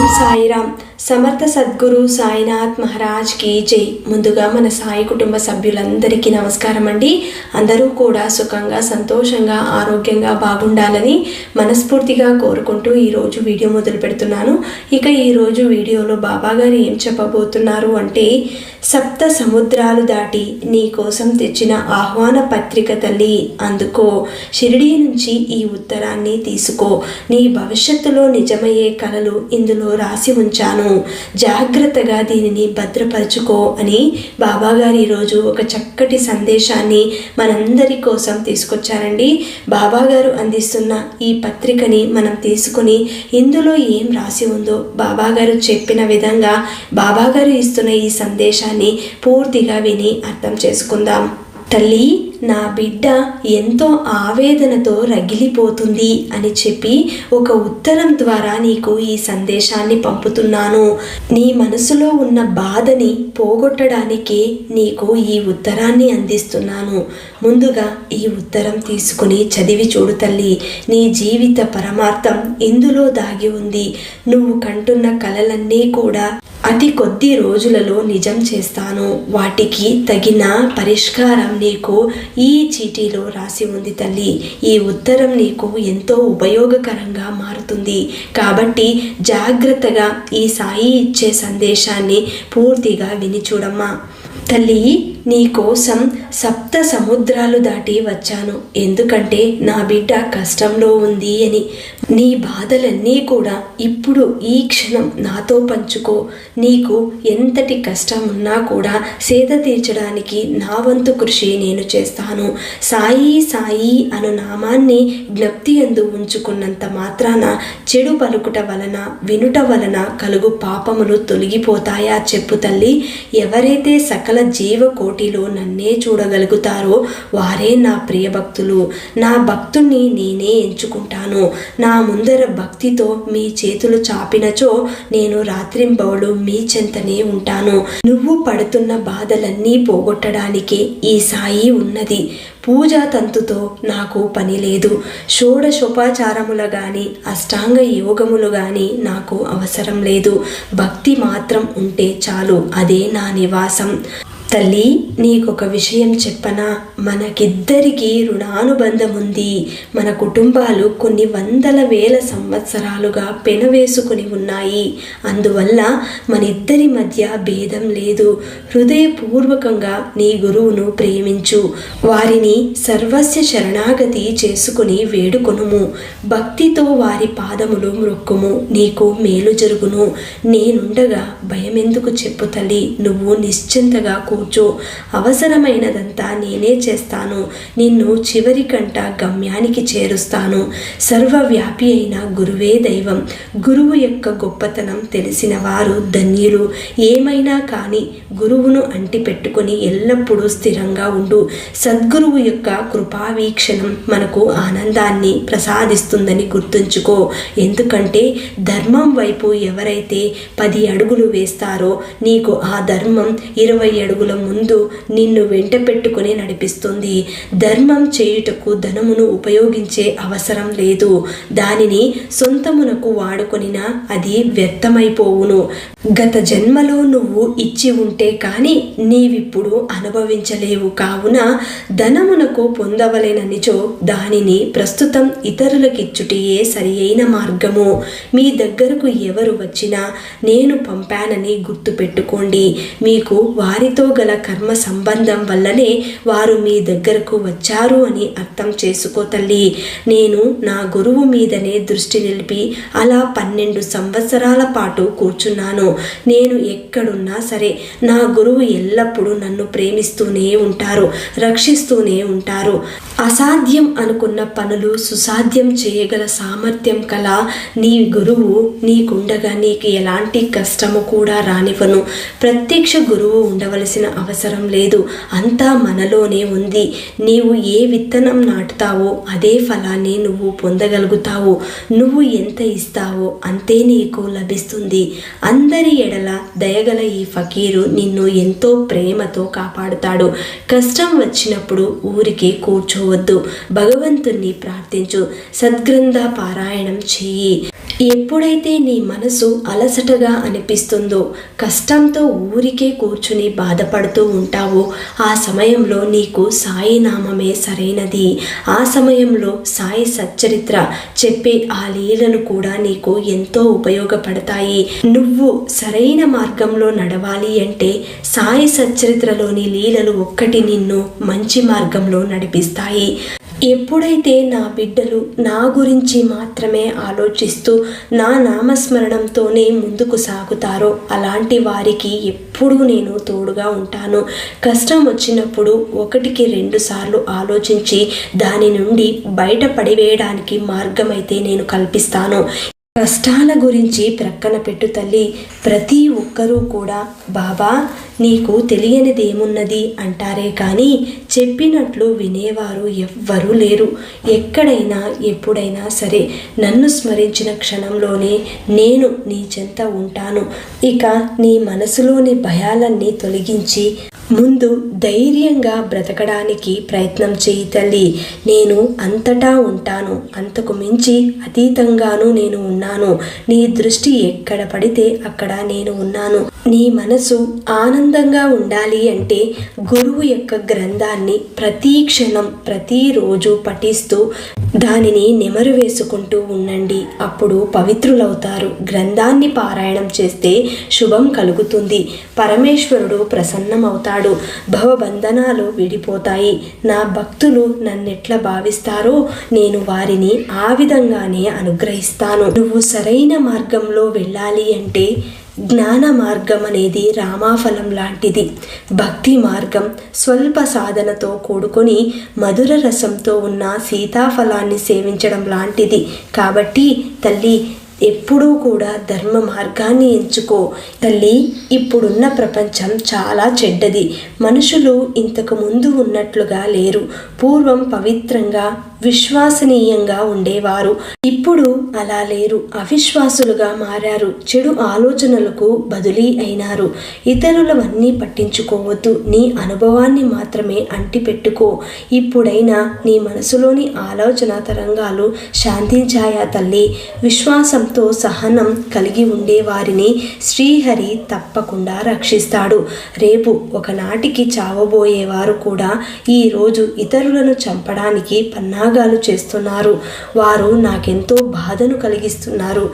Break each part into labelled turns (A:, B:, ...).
A: Canım Samarth Sadguru Sainath మహారాజ్కి జై. ముందుగా మన సాయి కుటుంబ సభ్యులందరికీ నమస్కారం అండి. అందరూ కూడా సుఖంగా సంతోషంగా ఆరోగ్యంగా బాగుండాలని మనస్ఫూర్తిగా కోరుకుంటూ ఈరోజు వీడియో మొదలు పెడుతున్నాను. ఇక ఈరోజు వీడియోలో బాబాగారు ఏం చెప్పబోతున్నారు అంటే సప్త సముద్రాలు దాటి నీ కోసం తెచ్చిన ఆహ్వాన పత్రిక తల్లి అందుకో. షిరిడీ నుంచి ఈ ఉత్తరాన్ని తీసుకో. నీ భవిష్యత్తులో నిజమయ్యే కళలు ఇందులో రాసి ఉంచాను. జాగ్రత్తగా దీనిని భద్రపరచుకో అని బాబాగారు ఈరోజు ఒక చక్కటి సందేశాన్ని మనందరి కోసం తీసుకొచ్చారండి. బాబాగారు అందిస్తున్న ఈ పత్రికని మనం తీసుకుని ఇందులో ఏం రాసి ఉందో బాబాగారు చెప్పిన విధంగా బాబాగారు ఇస్తున్న ఈ సందేశాన్ని పూర్తిగా విని అర్థం చేసుకుందాం. తల్లి నా బిడ్డ ఎంతో ఆవేదనతో రగిలిపోతుంది అని చెప్పి ఒక ఉత్తరం ద్వారా నీకు ఈ సందేశాన్ని పంపుతున్నాను. నీ మనసులో ఉన్న బాధని పోగొట్టడానికి నీకు ఈ ఉత్తరాన్ని అందిస్తున్నాను. ముందుగా ఈ ఉత్తరం తీసుకుని చదివి చూడు తల్లి. నీ జీవిత పరమార్థం ఇందులో దాగి ఉంది. నువ్వు కంటున్న కలలన్నీ కూడా అతి కొద్ది రోజులలో నిజం చేస్తాను. వాటికి తగిన పరిష్కారం నీకు ఈ చీటీలో రాసి ఉంది తల్లి. ఈ ఉత్తరం నీకు ఎంతో ఉపయోగకరంగా మారుతుంది. కాబట్టి జాగ్రత్తగా ఈ సాయి ఇచ్చే సందేశాన్ని పూర్తిగా విని చూడమ్మా. తల్లి నీ కోసం సప్త సముద్రాలు దాటి వచ్చాను. ఎందుకంటే నా బిడ్డ కష్టంలో ఉంది అని. నీ బాధలన్నీ కూడా ఇప్పుడు ఈ క్షణం నాతో పంచుకో. నీకు ఎంతటి కష్టం ఉన్నా కూడా సేద తీర్చడానికి నా వంతు కృషి నేను చేస్తాను. సాయి సాయి అను నామాన్ని జ్ఞప్తి ఎందు ఉంచుకున్నంత మాత్రాన చెడు పలుకుట వలన వినుట వలన కలుగు పాపములు తొలగిపోతాయా చెప్పు తల్లి. ఎవరైతే సకల కోటిలో నన్నే చూడగలుగుతారో వారే నా ప్రియ భక్తులు. నా భక్తుణ్ణి నేనే ఎంచుకుంటాను. నా ముందర భక్తితో మీ చేతులు చాపినచో నేను రాత్రింబవಳು మీ చెంతనే ఉంటాను. నువ్వు పడుతున్న బాధలన్నీ పోగొట్టడానికే ఈ సాయి ఉన్నది. పూజా తంతుతో నాకు పని లేదు. షోడశోపాచారముల గాని అష్టాంగ యోగములు గాని నాకు అవసరం లేదు. భక్తి మాత్రం ఉంటే చాలు. అదే నా నివాసం. తల్లి నీకొక విషయం చెప్పనా? మనకిద్దరికీ రుణానుబంధం ఉంది మన కుటుంబాలు కొన్ని వందల వేల సంవత్సరాలుగా పెనవేసుకుని ఉన్నాయి. అందువల్ల మన ఇద్దరి మధ్య భేదం లేదు. హృదయపూర్వకంగా నీ గురువును ప్రేమించు. వారిని సర్వస్య శరణాగతి చేసుకుని వేడుకొనుము. భక్తితో వారి పాదములు మ్రొక్కుము. నీకు మేలు జరుగును. నేనుండగా భయమెందుకు చెప్పు తల్లి. నువ్వు నిశ్చింతగా కూర్చో. అవసరమైనదంతా నేనే చేస్తాను. నిన్ను చివరి కంట గమ్యానికి చేరుస్తాను. సర్వవ్యాపి అయిన గురువే దైవం. గురువు యొక్క గొప్పతనం తెలిసిన వారు ధన్యులు. ఏమైనా కానీ గురువును అంటిపెట్టుకొని ఎల్లప్పుడూ స్థిరంగా ఉండు. సద్గురువు యొక్క కృపావీక్షణం మనకు ఆనందాన్ని ప్రసాదిస్తుందని గుర్తుంచుకో. ఎందుకంటే ధర్మం వైపు ఎవరైతే పది అడుగులు వేస్తారో నీకు ఆ ధర్మం ఇరవై అడుగుల ముందు నిన్ను వెంట పెట్టుకుని నడిపిస్తుంది. ధర్మం చేయుటకు ధనమును ఉపయోగించే అవసరం లేదు. దానిని సొంతమునకు వాడుకొనినా అది వ్యర్థమైపోవును. గత జన్మలో నువ్వు ఇచ్చి ఉంటే కానీ నీవిప్పుడు అనుభవించలేవు. కావున ధనమునకు పొందవలెననిచో దానిని ప్రస్తుతం ఇతరులకిచ్చుటియే సరి అయిన మార్గము. మీ దగ్గరకు ఎవరు వచ్చినా నేను పంపానని గుర్తుపెట్టుకోండి మీకు వారితో గల కర్మ సంబంధం వల్లనే వారు మీ దగ్గరకు వచ్చారు అని అర్థం చేసుకో తల్లి. నేను నా గురువు మీదనే దృష్టి నిలిపి అలా పన్నెండు సంవత్సరాల పాటు కూర్చున్నాను. నేను ఎక్కడున్నా సరే నా గురువు ఎల్లప్పుడూ నన్ను ప్రేమిస్తూనే ఉంటారు రక్షిస్తూనే ఉంటారు. అసాధ్యం అనుకున్న పనులు సుసాధ్యం చేయగల సామర్థ్యం కల నీ గురువు నీకుండగా నీకు ఎలాంటి కష్టము కూడా రానివ్వను. ప్రత్యక్ష గురువు ఉండవలసిన అవసరం లేదు. అంతా మనలోనే ఉంది. నీవు ఏ విత్తనం నాటుతావో అదే ఫలాన్ని నువ్వు పొందగలుగుతావు. నువ్వు ఎంత ఇస్తావో అంతే నీకు లభిస్తుంది. అందరి ఎడల దయగల ఈ ఫకీరు నిన్ను ఎంతో ప్రేమతో కాపాడుతాడు. కష్టం వచ్చినప్పుడు ఊరికే కూర్చో కూర్చోవద్దు భగవంతుణ్ణి ప్రార్థించు. సద్గ్రంథ పారాయణం చెయ్యి ఎప్పుడైతే నీ మనసు అలసటగా అనిపిస్తుందో కష్టంతో ఊరికే కూర్చుని బాధపడుతూ ఉంటావో ఆ సమయంలో నీకు సాయి నామమే సరైనది. ఆ సమయంలో సాయి సచ్చరిత్ర చెప్పే ఆ లీలలు కూడా నీకు ఎంతో ఉపయోగపడతాయి. నువ్వు సరైన మార్గంలో నడవాలి అంటే సాయి సచ్చరిత్రలోని లీలలు ఒక్కటి నిన్ను మంచి మార్గంలో నడిపిస్తాయి. ఎప్పుడైతే నా బిడ్డలు నా గురించి మాత్రమే ఆలోచిస్తూ నా నామస్మరణంతోనే ముందుకు సాగుతారో అలాంటి వారికి ఎప్పుడూ నేను తోడుగా ఉంటాను. కష్టం వచ్చినప్పుడు ఒకటికి రెండు సార్లు ఆలోచించి దాని నుండి బయటపడివేయడానికి మార్గమైతే నేను కల్పిస్తాను. కష్టాల గురించి ప్రక్కన పెట్టు తల్లి. ప్రతి ఒక్కరూ కూడా బాబా నీకు తెలియనిదేమున్నది? అంటారే కానీ చెప్పినట్లు వినేవారు ఎవ్వరూ లేరు. ఎక్కడైనా ఎప్పుడైనా సరే నన్ను స్మరించిన క్షణంలోనే నేను నీ చెంత ఉంటాను. ఇక నీ మనసులోని భయాలన్నీ తొలగించి ముందు ధైర్యంగా బ్రతకడానికి ప్రయత్నం చేయి తల్లి. నేను అంతటా ఉంటాను. అంతకు మించి అతీతంగాను నేను ఉన్నాను. నీ దృష్టి ఎక్కడ పడితే అక్కడ నేను ఉన్నాను. నీ మనసు ఆనందంగా ఉండాలి అంటే గురువు యొక్క గ్రంథాన్ని ప్రతి క్షణం ప్రతిరోజు పఠిస్తూ దానిని నెమరు వేసుకుంటూ ఉండండి. అప్పుడు పవిత్రులవుతారు. గ్రంథాన్ని పారాయణం చేస్తే శుభం కలుగుతుంది. పరమేశ్వరుడు ప్రసన్నమవుతాడు. భవబంధనాలు విడిపోతాయి. నా భక్తులు నన్నెట్లా భావిస్తారో నేను వారిని ఆ విధంగానే అనుగ్రహిస్తాను. నువ్వు సరైన మార్గంలో వెళ్ళాలి అంటే జ్ఞాన మార్గం అనేది రామాఫలం లాంటిది. భక్తి మార్గం స్వల్ప సాధనతో కూడుకొని మధుర రసంతో ఉన్న సీతాఫలాన్ని సేవించడం లాంటిది. కాబట్టి తల్లి ఎప్పుడూ కూడా ధర్మ మార్గాన్ని ఎంచుకో. తల్లి ఇప్పుడున్న ప్రపంచం చాలా చెడ్డది. మనుషులు ఇంతకు ముందు ఉన్నట్లుగా లేరు. పూర్వం పవిత్రంగా విశ్వసనీయంగా ఉండేవారు. ఇప్పుడు అలా లేరు. అవిశ్వాసులుగా మారారు. చెడు ఆలోచనలకు బదిలీ అయినారు. ఇతరులవన్నీ పట్టించుకోవద్దు. నీ అనుభవాన్ని మాత్రమే అంటిపెట్టుకో. ఇప్పుడైనా నీ మనసులోని ఆలోచన తరంగాలు శాంతించాయా తల్లి? విశ్వాసం విశ్వాసంతో సహనం కలిగి ఉండే వారిని శ్రీహరి తప్పకుండా రక్షిస్తాడు. రేపు ఒకనాటికి చావబోయేవారు కూడా ఈరోజు ఇతరులను చంపడానికి పన్నాగాలు చేస్తున్నారు. వారు నాకెంతో బాధను కలిగిస్తున్నారు.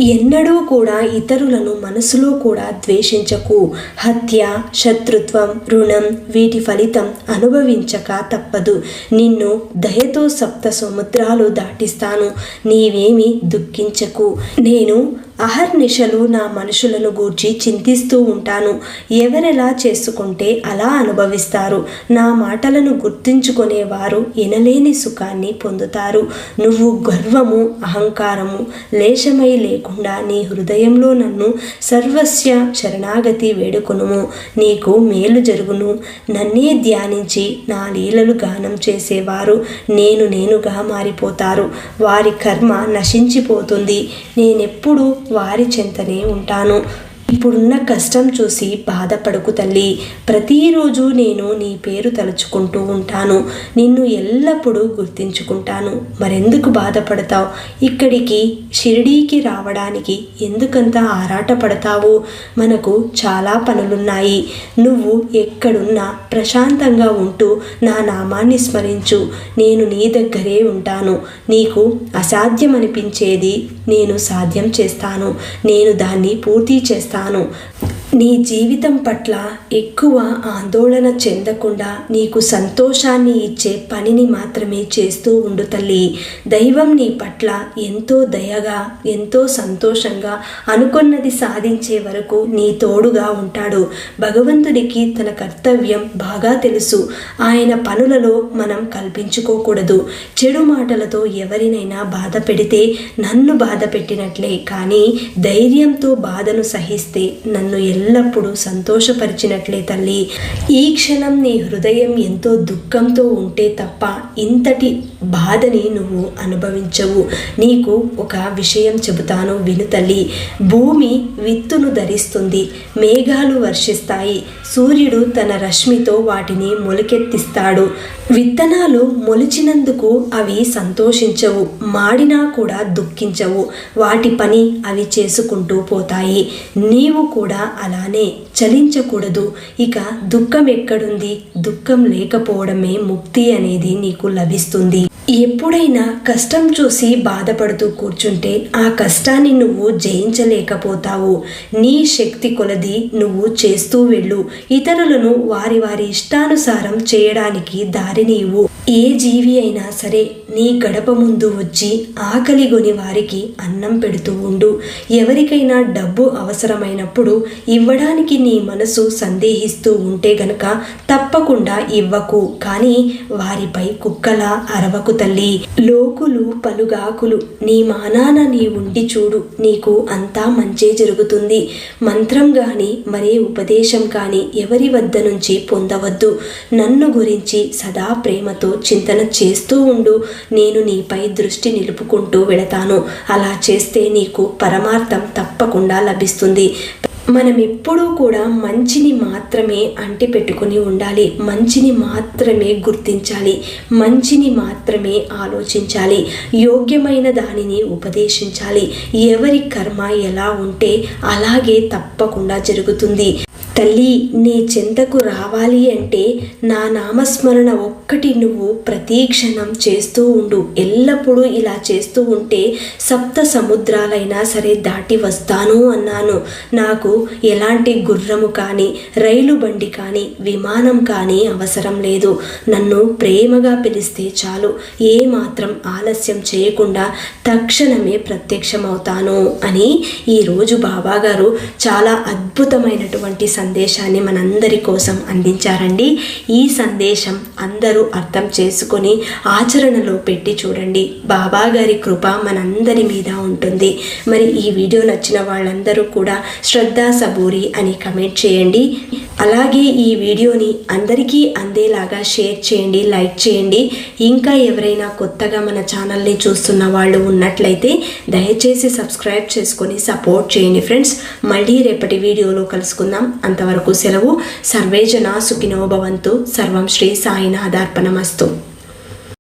A: ఎన్నడూ కూడా ఇతరులను మనసులో కూడా ద్వేషించకు. హత్య శత్రుత్వం రుణం వీటి ఫలితం అనుభవించక తప్పదు. నిన్ను దయతో సప్త సముద్రాలు దాటిస్తాను. నీవేమి దుఃఖించకు. నేను అహర్నిశలు నా మనుషులను గూర్చి చింతిస్తూ ఉంటాను. ఎవరెలా చేసుకుంటే అలా అనుభవిస్తారు. నా మాటలను గుర్తుంచుకునేవారు ఎనలేని సుఖాన్ని పొందుతారు. నువ్వు గర్వము అహంకారము లేశమై లేకుండా నీ హృదయంలో నన్ను సర్వస్య శరణాగతి వేడుకొనుము. నీకు మేలు జరుగును. నన్నే ధ్యానించి నా లీలలు గానం చేసేవారు. నేను నేనుగా మారిపోతారు. వారి కర్మ నశించిపోతుంది. నేనెప్పుడు వారి చెంతనే ఉంటాను. ఇప్పుడున్న కష్టం చూసి బాధపడకు తల్లి. ప్రతిరోజు నేను నీ పేరు తలుచుకుంటూ ఉంటాను. నిన్ను ఎల్లప్పుడూ గుర్తించుకుంటాను. మరెందుకు బాధపడతావు? ఇక్కడికి షిరిడీకి రావడానికి ఎందుకంత ఆరాటపడతావు? మనకు చాలా పనులున్నాయి. నువ్వు ఎక్కడున్నా ప్రశాంతంగా ఉంటూ నా నామాన్ని స్మరించు. నేను నీ దగ్గరే ఉంటాను. నీకు అసాధ్యమనిపించేది నేను సాధ్యం చేస్తాను. నేను దాన్ని పూర్తి చేస్తాను. నీ జీవితం పట్ల ఎక్కువ ఆందోళన చెందకుండా నీకు సంతోషాన్ని ఇచ్చే పనిని మాత్రమే చేస్తూ ఉండు తల్లి. దైవం నీ పట్ల ఎంతో దయగా ఎంతో సంతోషంగా అనుకున్నది సాధించే వరకు నీ తోడుగా ఉంటాడు. భగవంతుడికి తన కర్తవ్యం బాగా తెలుసు. ఆయన పనులలో మనం కల్పించుకోకూడదు. చెడు మాటలతో ఎవరినైనా బాధ పెడితే నన్ను బాధ పెట్టినట్లే. కానీ ధైర్యంతో బాధను సహిస్తే నన్ను ఎల్లప్పుడూ సంతోషపరిచినట్లే తల్లి. ఈ క్షణం నీ హృదయం ఎంతో దుఃఖంతో ఉంటే తప్ప ఇంతటి బాధని నువ్వు అనుభవించవు. నీకు ఒక విషయం చెబుతాను విను తల్లి. భూమి విత్తును ధరిస్తుంది మేఘాలు వర్షిస్తాయి. సూర్యుడు తన రశ్మితో వాటిని మొలకెత్తిస్తాడు. విత్తనాలు మొలిచినందుకు అవి సంతోషించవు మాడినా కూడా దుఃఖించవు. వాటి పని అవి చేసుకుంటూ పోతాయి. నీవు కూడా అలానే చలించకూడదు. ఇక దుఃఖం ఎక్కడుంది? దుఃఖం లేకపోవడమే ముక్తి అనేది నీకు లభిస్తుంది. ఎప్పుడైనా కష్టం చూసి బాధపడుతూ కూర్చుంటే ఆ కష్టాన్ని నువ్వు జయించలేకపోతావు. నీ శక్తి కొలది నువ్వు చేస్తూ వెళ్ళు. ఇతరులను వారి వారి ఇష్టానుసారం చేయడానికి దారిని ఇవ్వు ఏ జీవి అయినా సరే నీ గడప ముందు వచ్చి ఆకలిగొని వారికి అన్నం పెడుతూ ఉండు. ఎవరికైనా డబ్బు అవసరమైనప్పుడు ఇవ్వడానికి నీ మనసు సందేహిస్తూ ఉంటే గనక తప్పకుండా ఇవ్వకు. కానీ వారిపై కుక్కలా అరవకు తల్లి. లోకులు పలుగాకులు నీ మానాన నీ ఉండి చూడు. నీకు అంతా మంచే జరుగుతుంది. మంత్రం గాని మరే ఉపదేశం కాని ఎవరి వద్ద నుంచి పొందవద్దు. నన్ను గురించి సదా ప్రేమతో చింతన చేస్తూ ఉండు. నేను నీపై దృష్టి నిలుపుకుంటూ వెళతాను. అలా చేస్తే నీకు పరమార్థం తప్పకుండా లభిస్తుంది. మనం ఎప్పుడూ కూడా మంచిని మాత్రమే అంటి పెట్టుకుని ఉండాలి. మంచిని మాత్రమే గుర్తించాలి. మంచిని మాత్రమే ఆలోచించాలి. యోగ్యమైన దానిని ఉపదేశించాలి. ఎవరి కర్మ ఎలా ఉంటే అలాగే తప్పకుండా జరుగుతుంది. తల్లి నీ చింతకు రావాలి అంటే నా నామస్మరణ ఒక్కటి నువ్వు ప్రతీక్షణం చేస్తూ ఉండు. ఎల్లప్పుడూ ఇలా చేస్తూ ఉంటే సప్త సముద్రాలైనా సరే దాటి వస్తాను అన్నాను. నాకు ఎలాంటి గుర్రము కానీ రైలు బండి కానీ విమానం కానీ అవసరం లేదు. నన్ను ప్రేమగా పిలిస్తే చాలు. ఏ మాత్రం ఆలస్యం చేయకుండా తక్షణమే ప్రత్యక్షమవుతాను అని ఈరోజు బాబాగారు చాలా అద్భుతమైనటువంటి సందేశాన్ని మనందరి కోసం అందించారండి. ఈ సందేశం అందరూ అర్థం చేసుకొని ఆచరణలో పెట్టి చూడండి. బాబా గారి కృప మనందరి మీద ఉంటుంది. మరి ఈ వీడియో నచ్చిన వాళ్ళందరూ కూడా శ్రద్ధా సబూరి అని కమెంట్ చేయండి. అలాగే ఈ వీడియోని అందరికీ అందేలాగా షేర్ చేయండి లైక్ చేయండి. ఇంకా ఎవరైనా కొత్తగా మన ఛానల్ని చూస్తున్న వాళ్ళు ఉన్నట్లయితే దయచేసి సబ్స్క్రైబ్ చేసుకొని సపోర్ట్ చేయండి ఫ్రెండ్స్. మళ్ళీ రేపటి వీడియోలో కలుసుకుందాం. అంతవరకు సెలవు. సర్వేజన సుఖినో భవంతు. సర్వం శ్రీ సాయినాథార్పణమస్తు.